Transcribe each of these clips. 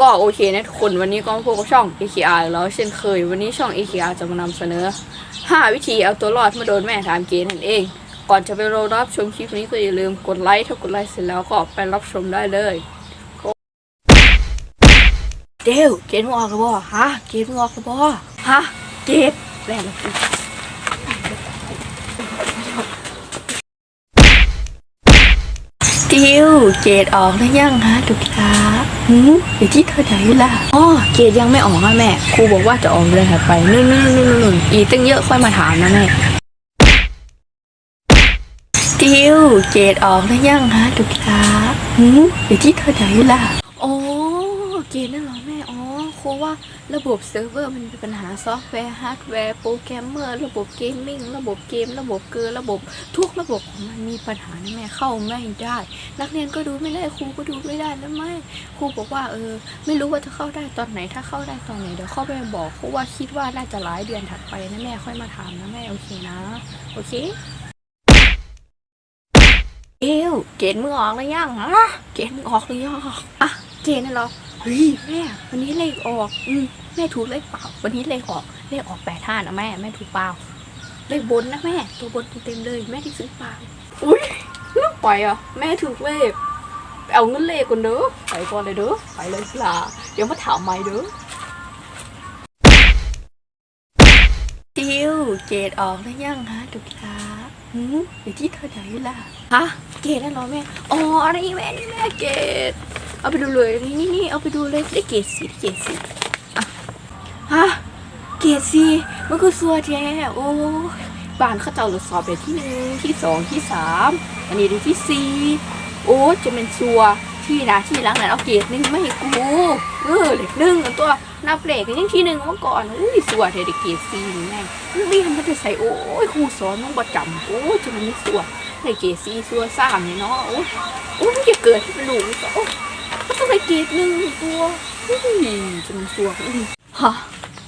ก็โอเคนะทุกคนวันนี้ก็พบกับช่อง AKR แล้วเช่นเคย วันนี้ช่อง AKR จะมานำเสนอ 5 วิธีเอาตัวรอดเมื่อโดนแม่ถามเกณฑ์นั่นเอง ก่อนจะไปรับชมคลิปนี้ก็อย่าลืมกดไลค์ถ้ากดไลค์เสร็จแล้วก็ไปรับชมได้เลยเดวเกณฑ์มึงออกหรือบ่ฮะเกณฑ์มึงออกหรือบ่ฮะเกณฑ์แรง เลยดิวเกรดออกแล้วยังฮะทุกท่าหืมเดี๋ยวที่เธอไหนล่ะอ๋อเกรดยังไม่ออกอะแม่ครูบอกว่าจะออกเลยถัดไปนู่นนู่นนู่นนู่นอีกตั้งเยอะค่อยมาถามนะแม่ดิวเกรดออกแล้วยังฮะทุกท่าหืมเดี๋ยวที่เธอไหนล่ะอ๋อ เกรดนั่นหรอแม่ อ๋อครูว่าระบบเซิร์ฟเวอร์มันมีปัญหาซอฟต์แวร์ฮาร์ดแวร์โปรแกรมเมอร์ระบบเกมมิ่งระบบเกม ระบบเกอร์ระบบทุกระบบของมันมีปัญหานะแม่เข้าไม่ได้ นักเรียนก็ดูไม่ได้ครูก็ดูไม่ได้แล้วไม่ครูบอกว่าเออ ไม่รู้ว่าจะเข้าได้ตอนไหนถ้าเข้าได้ตอนไหนเดี๋ยวเข้าไปบอกครูว่าคิดว่าน่าจะหลายเดือนถัดไปนะแม่ค่อยมาถามนะแม่โอเคนะ โอเคเอวเกณฑ์มึงออกแล้วยังฮะเกณฑ์มึงออกหรือยังอะเกณฑ์นั่นหรอ เฮ้ยแม่วันนี้เลขออกอืมแม่ถูกเลขเปล่า วันนี้เลขออกเลขออกแปดห้านะแม่แม่ถูกเปล่าเลขบนนะแม่ ตัวบนเต็มๆเลย แม่ที่ซื้อเปล่าอุ้ยลูกไปอะแม่ถูกเลขไปเอาเงินเลขก่อนเด้อไปก่อนเลยเด้อไปเลยสิล่ะเดี๋ยวมาถามใหม่เด้อดิวเกรดออกแล้วยังฮะทุกท่าหืมอยู่ที่เธอไหนล่ะฮะเกรดนั่นเหรอแม่อ๋ออันนี้แม่นี่แม่เกรด เอาไปดูเลยนี่นี่นี่เอาไปดูเลยได้เกรดสีได้เกรดสีอะฮะเกรดสีมันคือสัวแท้โอ้บ้านเขาเจ้าตรวจสอบเป็นที่หนึ่งที่สองที่สามอันนี้ด้ที่สี่โอ้จะเป็นสัวที่นะที่หลังนั้นเอาเกรดหนึ่งไม่ให้กูเออเล็กหนึ่งตัวนับเล็กยังที่หนึ่งเมื่อก่อนอุ้ยสัวแท้ได้เกรดสีนี่แม่งเรียนมันจะใส่โอ้ยครูสอนมันประจำโอ้ยจะมันไม่สัวในเกรดซีซัวสามเนี่ยเนาะโอ้ยโอ้ยจะเกิดเป็นลูกโอ้ ก็ต้องไปเกรดหนึ่งตัวอุ้ยจะมันซัวอุ้ยฮะ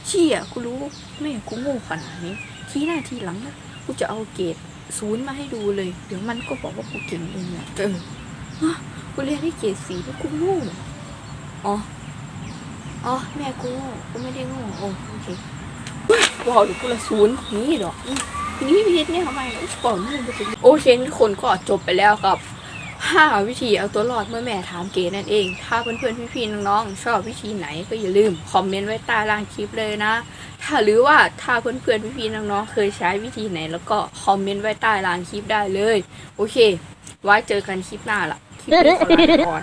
เชี่ยกูรู้แม่กูโง่ขนาดนี้ทีหน้าทีหลังนะกูจะเอาเกรดศูนย์มาให้ดูเลย เดี๋ยวมันก็บอกว่ากูเก่งเองแหละเออฮะกูเรียนได้เกรดสีแล้วกูโง่อ๋ออ๋อแม่กูโง่กูไม่ได้โง่โอ้โอเคเฮ้ยว้าวเดี๋ยวกูละศูนย์นี่ดอกนี่พีทเนี่ยทำไมนะก่อนมึงไปถึงโอเคทุกคนก็จบไปแล้วกับ ห้าวิธีเอาตัวรอดเมื่อแม่ถามเกนั่นเอง ถ้าเพื่อนๆพี่ๆน้องๆชอบวิธีไหนก็อย่าลืมคอมเมนต์ไว้ใต้ล่างคลิปเลยนะ ถ้าหรือว่าถ้าเพื่อนๆพี่ๆน้องๆเคยใช้วิธีไหน แล้วก็คอมเมนต์ไว้ใต้ล่างคลิปได้เลย โอเค ไว้เจอกันคลิปหน้าละคลิปนี้ขอลาไปก่อน